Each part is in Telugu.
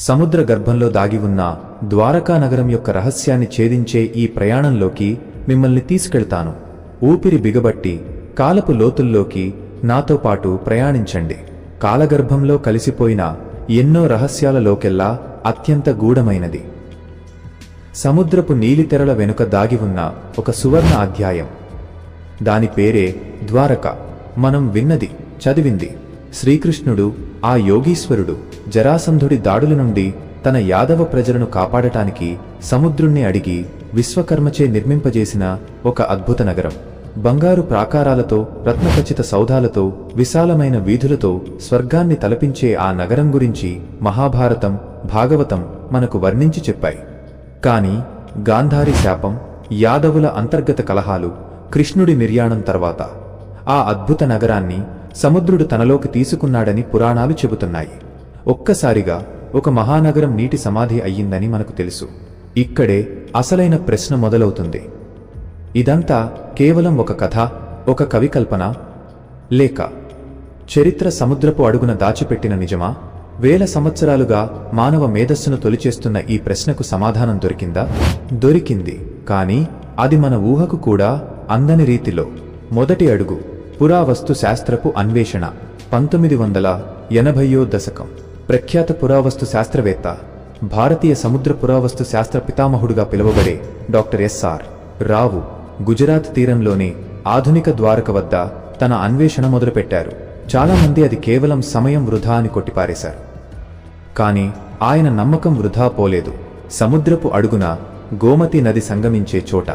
సముద్ర గర్భంలో దాగి ఉన్న ద్వారకా నగరం యొక్క రహస్యాన్ని ఛేదించే ఈ ప్రయాణంలోకి మిమ్మల్ని తీసుకెళ్తాను. ఊపిరి బిగబట్టి కాలపు లోతుల్లోకి నాతో పాటు ప్రయాణించండి. కాలగర్భంలో కలిసిపోయిన ఎన్నో రహస్యాలలోకెల్లా అత్యంత గూఢమైనది. సముద్రపు నీలితెరల వెనుక దాగి ఉన్న ఒక సువర్ణ అధ్యాయం. దాని పేరే ద్వారక. మనం విన్నది చదివింది. శ్రీకృష్ణుడు ఆ యోగీశ్వరుడు జరాసంధుడి దాడుల నుండి తన యాదవ ప్రజలను కాపాడటానికి సముద్రుణ్ణి అడిగి విశ్వకర్మచే నిర్మింపజేసిన ఒక అద్భుత నగరం. బంగారు ప్రాకారాలతో రత్నఖచిత సౌధాలతో విశాలమైన వీధులతో స్వర్గాన్ని తలపించే ఆ నగరం గురించి మహాభారతం భాగవతం మనకు వర్ణించి చెప్పాయి. కాని గాంధారి శాపం యాదవుల అంతర్గత కలహాలు కృష్ణుడి నిర్యాణం తర్వాత ఆ అద్భుత నగరాన్ని సముద్రుడు తనలోకి తీసుకున్నాడని పురాణాలు చెబుతున్నాయి. ఒక్కసారిగా ఒక మహానగరం నీటి సమాధి అయ్యిందని మనకు తెలుసు. ఇక్కడే అసలైన ప్రశ్న మొదలవుతుంది. ఇదంతా కేవలం ఒక కథ ఒక కవికల్పన? లేక చరిత్ర సముద్రపు అడుగున దాచిపెట్టిన నిజమా? వేల సంవత్సరాలుగా మానవ మేధస్సును తొలిచేస్తున్న ఈ ప్రశ్నకు సమాధానం దొరికిందా? దొరికింది కానీ అది మన ఊహకు కూడా అందని రీతిలో మొదటి అడుగు. పురావస్తు శాస్త్రపు అన్వేషణ పంతొమ్మిది వందల ఎనభైయో దశకం. ప్రఖ్యాత పురావస్తు శాస్త్రవేత్త భారతీయ సముద్ర పురావస్తు శాస్త్ర పితామహుడుగా పిలువబడే డాక్టర్ ఎస్ఆర్ రావు గుజరాత్ తీరంలోని ఆధునిక ద్వారక వద్ద తన అన్వేషణ మొదలుపెట్టారు. చాలామంది అది కేవలం సమయం వృధా అని కొట్టిపారేశారు. కానీ ఆయన నమ్మకం వృధా పోలేదు. సముద్రపు అడుగున గోమతి నది సంగమించే చోట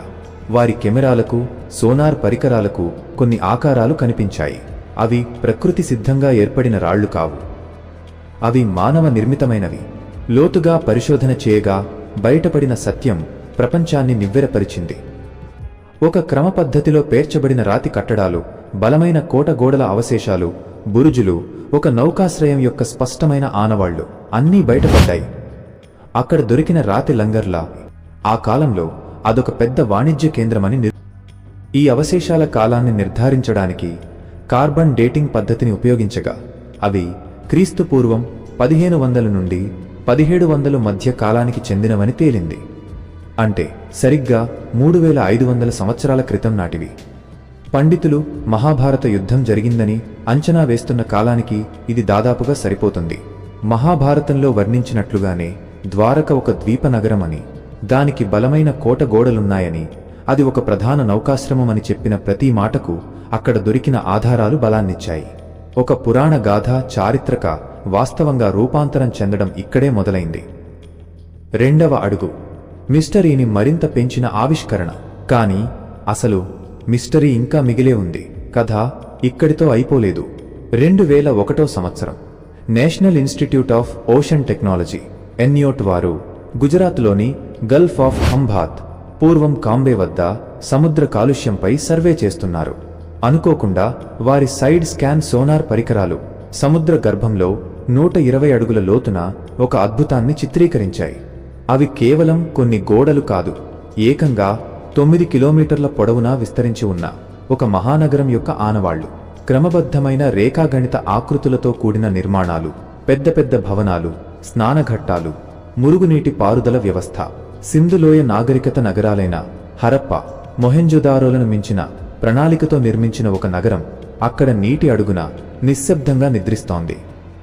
వారి కెమెరాలకు సోనార్ పరికరాలకు కొన్ని ఆకారాలు కనిపించాయి. అవి ప్రకృతి సిద్ధంగా ఏర్పడిన రాళ్ళు కావు. అవి మానవ నిర్మితమైనవి. లోతుగా పరిశోధన చేయగా బయటపడిన సత్యం ప్రపంచాన్ని నివ్వెరపరిచింది. ఒక క్రమ పద్ధతిలో పేర్చబడిన రాతి కట్టడాలు బలమైన కోట గోడల అవశేషాలు బురుజులు ఒక నౌకాశ్రయం యొక్క స్పష్టమైన ఆనవాళ్ళు అన్నీ బయటపడ్డాయి. అక్కడ దొరికిన రాతి లంగర్లా ఆ కాలంలో అదొక పెద్ద వాణిజ్య కేంద్రమని నిర్- ఈ అవశేషాల కాలాన్ని నిర్ధారించడానికి కార్బన్ డేటింగ్ పద్ధతిని ఉపయోగించగా అవి క్రీస్తుపూర్వం పదిహేను వందల నుండి పదిహేడు వందల మధ్య కాలానికి చెందినవని తేలింది. అంటే సరిగ్గా మూడు వేల ఐదు వందల సంవత్సరాల క్రితం నాటివి. పండితులు మహాభారత యుద్ధం జరిగిందని అంచనా వేస్తున్న కాలానికి ఇది దాదాపుగా సరిపోతుంది. మహాభారతంలో వర్ణించినట్లుగానే ద్వారక ఒక ద్వీప అని దానికి బలమైన కోట గోడలున్నాయని అది ఒక ప్రధాన నౌకాశ్రమమని చెప్పిన ప్రతి మాటకు అక్కడ దొరికిన ఆధారాలు బలాన్నిచ్చాయి. ఒక పురాణ గాథ చారిత్రక వాస్తవంగా రూపాంతరం చెందడం ఇక్కడే మొదలైంది. రెండవ అడుగు. మిస్టరీని మరింత పెంచిన ఆవిష్కరణ. కానీ అసలు మిస్టరీ ఇంకా మిగిలే ఉంది. కథ ఇక్కడితో అయిపోలేదు. రెండు వేల ఒకటో సంవత్సరం. National institute of ocean technology ఎన్యోట్ వారు గుజరాత్లోని గల్ఫ్ ఆఫ్ హంభాత్ పూర్వం కాంబే వద్ద సముద్ర కాలుష్యంపై సర్వే చేస్తున్నారు. అనుకోకుండా వారి సైడ్ స్కాన్ సోనార్ పరికరాలు సముద్ర గర్భంలో నూట ఇరవై అడుగుల లోతున ఒక అద్భుతాన్ని చిత్రీకరించాయి. అవి కేవలం కొన్ని గోడలు కాదు ఏకంగా తొమ్మిది కిలోమీటర్ల పొడవునా విస్తరించి ఉన్న ఒక మహానగరం యొక్క ఆనవాళ్ళు. క్రమబద్ధమైన రేఖాగణిత ఆకృతులతో కూడిన నిర్మాణాలు పెద్ద పెద్ద భవనాలు స్నానఘట్టాలు మురుగునీటి పారుదల వ్యవస్థ. సింధులోయ నాగరికత నగరాలైన హరప్ప మొహెంజోదారోలను మించిన ప్రణాళికతో నిర్మించిన ఒక నగరం అక్కడ నీటి అడుగున నిశ్శబ్దంగా నిద్రిస్తోంది.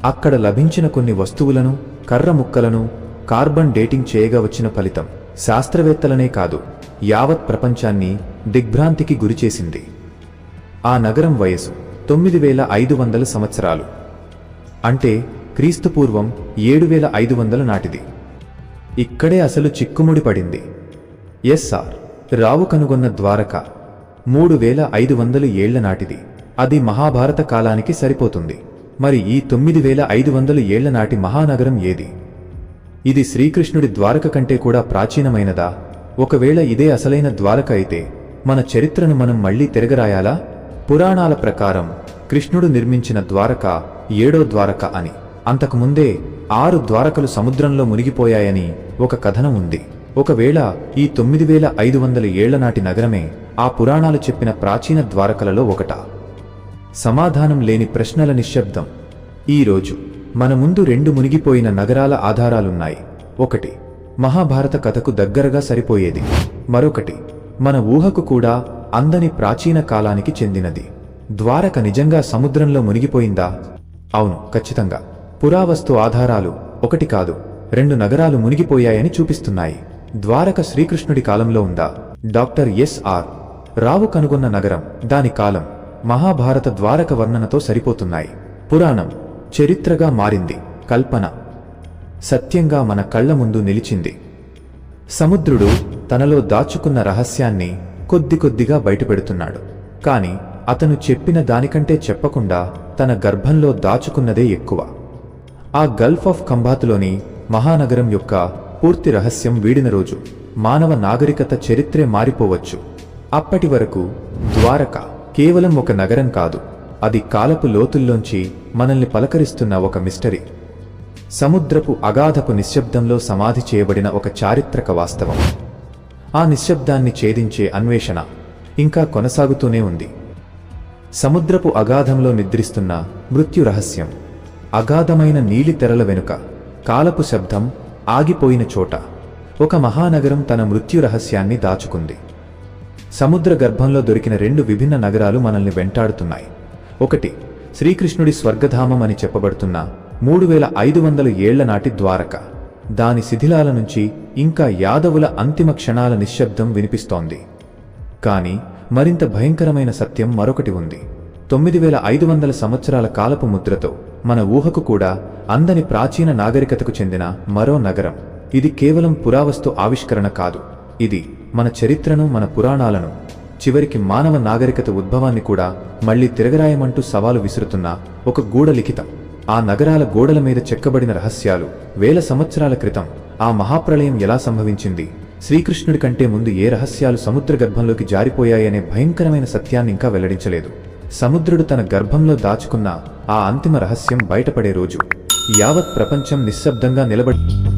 అక్కడ లభించిన కొన్ని వస్తువులను కర్ర ముక్కలను కార్బన్ డేటింగ్ చేయగా వచ్చిన ఫలితం శాస్త్రవేత్తలనే కాదు యావత్ ప్రపంచాన్ని దిగ్భ్రాంతికి గురిచేసింది. ఆ నగరం వయసు తొమ్మిది వేల ఐదు వందల సంవత్సరాలు. అంటే క్రీస్తుపూర్వం ఏడు వేల ఐదు వందల నాటిది. ఇక్కడే అసలు చిక్కుముడి పడింది. ఎస్ సార్ రావు కనుగొన్న ద్వారక మూడు వేల ఐదు వందలు ఏళ్ళ నాటిది. అది మహాభారత కాలానికి సరిపోతుంది. మరి ఈ తొమ్మిది వేల ఐదు వందలు ఏళ్ళ నాటి మహానగరం ఏది? ఇది శ్రీకృష్ణుడి ద్వారక కంటే కూడా ప్రాచీనమైనదా? ఒకవేళ ఇదే అసలైన ద్వారక అయితే మన చరిత్రను మనం మళ్ళీ తిరగరాయాలా? పురాణాల ప్రకారం కృష్ణుడు నిర్మించిన ద్వారక ఏడో ద్వారక అని. అంతకుముందే ఆరు ద్వారకలు సముద్రంలో మునిగిపోయాయని ఒక కథనం ఉంది. ఒకవేళ ఈ తొమ్మిది వేల ఐదు వందల ఏళ్ళనాటి నగరమే ఆ పురాణాలు చెప్పిన ప్రాచీన ద్వారకలలో ఒకట. సమాధానం లేని ప్రశ్నల నిశ్శబ్దం. ఈరోజు మన ముందు రెండు మునిగిపోయిన నగరాల ఆధారాలున్నాయి. ఒకటి మహాభారత కథకు దగ్గరగా సరిపోయేది. మరొకటి మన ఊహకు కూడా అందని ప్రాచీన కాలానికి చెందినది. ద్వారక నిజంగా సముద్రంలో మునిగిపోయిందా? అవును ఖచ్చితంగా. పురావస్తు ఆధారాలు ఒకటి కాదు రెండు నగరాలు మునిగిపోయాయని చూపిస్తున్నాయి. ద్వారక శ్రీకృష్ణుడి కాలంలో ఉందా? డాక్టర్ ఎస్ఆర్ రావు కనుగొన్న నగరం దాని కాలం మహాభారత ద్వారక వర్ణనతో సరిపోతున్నాయి. పురాణం చరిత్రగా మారింది కల్పన. సత్యంగా మన కళ్ళ ముందు నిలిచింది. సముద్రుడు తనలో దాచుకున్న రహస్యాన్ని కొద్ది కొద్దిగా బయటపెడుతున్నాడు. కాని అతను చెప్పిన దానికంటే చెప్పకుండా తన గర్భంలో దాచుకున్నదే ఎక్కువ. ఆ గల్ఫ్ ఆఫ్ ఖంబాతులోని మహానగరం యొక్క పూర్తి రహస్యం వీడిన రోజు మానవ నాగరికత చరిత్రే మారిపోవచ్చు. అప్పటి వరకు ద్వారక కేవలం ఒక నగరం కాదు అది కాలపు లోతుల్లోంచి మనల్ని పలకరిస్తున్న ఒక మిస్టరీ. సముద్రపు అగాధపు నిశ్శబ్దంలో సమాధి చేయబడిన ఒక చారిత్రక వాస్తవం. ఆ నిశ్శబ్దాన్ని ఛేదించే అన్వేషణ ఇంకా కొనసాగుతూనే ఉంది. సముద్రపు అగాధంలో నిద్రిస్తున్న మృత్యు రహస్యం. అగాధమైన నీలి తెరల వెనుక కాలపు శబ్దం ఆగిపోయిన చోట ఒక మహానగరం తన మృత్యు రహస్యాన్ని దాచుకుంది. సముద్ర గర్భంలో దొరికిన రెండు విభిన్న నగరాలు మనల్ని వెంటాడుతున్నాయి. ఒకటి శ్రీకృష్ణుడి స్వర్గధామం అని చెప్పబడుతున్న మూడు వేల ఐదు వందల ఏళ్ళ నాటి ద్వారక. దాని శిథిలాల నుంచి ఇంకా యాదవుల అంతిమ క్షణాల నిశ్శబ్దం వినిపిస్తోంది. కాని మరింత భయంకరమైన సత్యం మరొకటి ఉంది. తొమ్మిది వేల ఐదు వందల సంవత్సరాల కాలపు ముద్రతో మన ఊహకు కూడా అందని ప్రాచీన నాగరికతకు చెందిన మరో నగరం. ఇది కేవలం పురావస్తు ఆవిష్కరణ కాదు. ఇది మన చరిత్రను మన పురాణాలను చివరికి మానవ నాగరికత ఉద్భవాన్ని కూడా మళ్ళీ తిరగరాయమంటూ సవాలు విసురుతున్న ఒక గూఢలిఖితం ఆ నగరాల గోడల మీద చెక్కబడిన రహస్యాలు వేల సంవత్సరాల క్రితం ఆ మహాప్రళయం ఎలా సంభవించింది శ్రీకృష్ణుడి కంటే ముందు ఏ రహస్యాలు సముద్ర గర్భంలోకి జారిపోయాయనే భయంకరమైన సత్యాన్ని ఇంకా వెల్లడించలేదు. సముద్రుడు తన గర్భంలో దాచుకున్న ఆ అంతిమ రహస్యం బయటపడే రోజు. యావత్ ప్రపంచం నిశ్శబ్దంగా నిలబడి